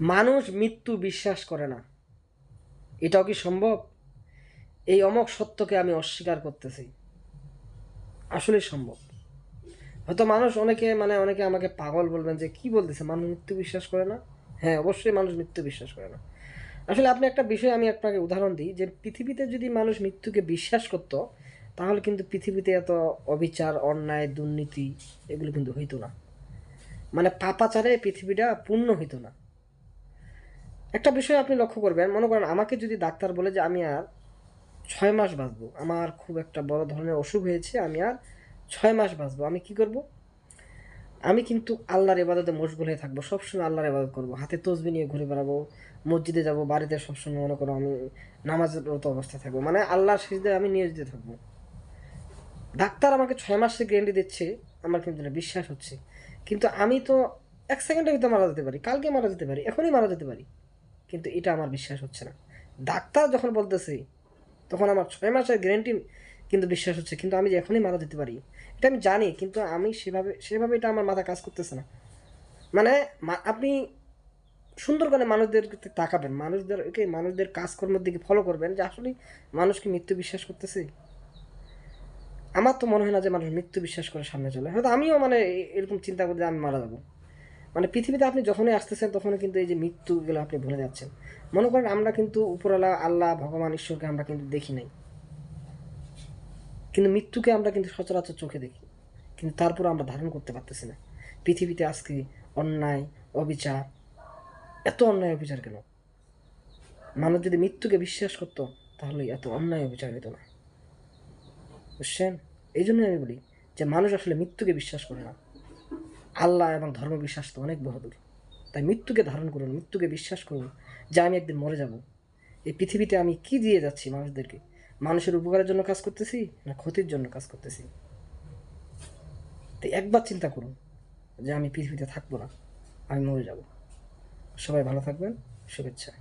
মানুষ মৃত্যু বিশ্বাস করে না। এটাও কি সম্ভব? এই অমক সত্যকে আমি অস্বীকার করতেছি। আসলে সম্ভব। হয়তো মানুষ অনেকে মানে অনেকে আমাকে পাগল বলবেন যে, কি বলতেছে? মানুষ মৃত্যু বিশ্বাস করে না? হ্যাঁ অবশ্যই মানুষ মৃত্যু বিশ্বাস করে না। আসলে আপনি একটা বিষয় আমি আপনাকে উদাহরণ দিই যে, পৃথিবীতে যদি মানুষ মৃত্যুকে বিশ্বাস করতো, তাহলে কিন্তু পৃথিবীতে এত অবিচার, অন্যায়, দুর্নীতি এগুলো কিন্তু হইতো না। মানে পাপাচারে পৃথিবীটা পূর্ণ হইতো না। একটা বিষয় আপনি লক্ষ্য করবেন, মনে করেন আমাকে যদি ডাক্তার বলে যে আমি আর ছয় মাস বাঁচবো, আমার খুব একটা বড় ধরনের অসুখ হয়েছে, আমি আর ছয় মাস বাঁচবো, আমি কি করব? আমি কিন্তু আল্লাহর এবাদতে মশগুল হয়ে থাকব, সবসময় আল্লাহর ইবাদত করব, হাতে তসবি নিয়ে ঘুরে বেড়াবো, মসজিদে যাব, বাড়িতে সবসময় মনে করো আমি নামাজের রত অবস্থায় থাকব মানে আল্লাহর সিজদায় আমি নিয়োজিত থাকব। ডাক্তার আমাকে ছয় মাসের গ্যারেন্টি দিচ্ছে, আমার কিন্তু বিশ্বাস হচ্ছে। কিন্তু আমি তো এক সেকেন্ডের ভিতরে মারা যেতে পারি, কালকে মারা যেতে পারি, এখনই মারা যেতে পারি। কিন্তু এটা আমার বিশ্বাস হচ্ছে না। ডাক্তার যখন বলতেছে, তখন আমার ছয় মাসের গ্যারেন্টি কিন্তু বিশ্বাস হচ্ছে, কিন্তু আমি যে এখনই মারা যেতে পারি, এটা আমি জানি, কিন্তু আমি সেভাবে সেভাবে এটা আমার মাথা কাজ করতেছে না। মানে আপনি সুন্দর করে মানুষদের তাকাবেন, মানুষদেরকে, মানুষদের কাজকর্মের দিকে ফলো করবেন যে আসলে মানুষ কি মৃত্যু বিশ্বাস করতেছে। আমার তো মনে হয় না যে মানুষ মৃত্যু বিশ্বাস করে সামনে চলে। হয়তো আমিও মানে এরকম চিন্তা করি যে আমি মারা যাব। মানে পৃথিবীতে আপনি যখনই আসতেছেন, তখনই কিন্তু এই যে মৃত্যুগুলো আপনি ভুলে যাচ্ছেন। মনে করেন আমরা কিন্তু উপরওয়ালা আল্লাহ, ভগবান, ঈশ্বরকে আমরা কিন্তু দেখি নাই। কিন্তু মৃত্যুকে আমরা কিন্তু সচরাচর চোখে দেখি। কিন্তু তারপর আমরা ধারণ করতে পারতেছি না। পৃথিবীতে আজকে অন্যায়, অবিচার, এত অন্যায় অবিচার কেন? মানুষ যদি মৃত্যুকে বিশ্বাস করতো, তাহলে এত অন্যায় অবিচার হতো না। বুঝছেন? এই জন্যই আমি বলি যে মানুষ আসলে মৃত্যুকে বিশ্বাস করে না। আল্লাহ এবং ধর্ম বিশ্বাস তো অনেক বহুদূর। তাই মৃত্যুকে ধারণ করুন, মৃত্যুকে বিশ্বাস করুন যে আমি একদিন মরে যাব। এই পৃথিবীতে আমি কি দিয়ে যাচ্ছি মানুষদেরকে? মানুষের উপকারের জন্য কাজ করতেছি না ক্ষতির জন্য কাজ করতেছি? তাই একবার চিন্তা করুন যে আমি পৃথিবীতে থাকব না, আমি মরে যাব। সবাই ভালো থাকবেন, শুভেচ্ছা।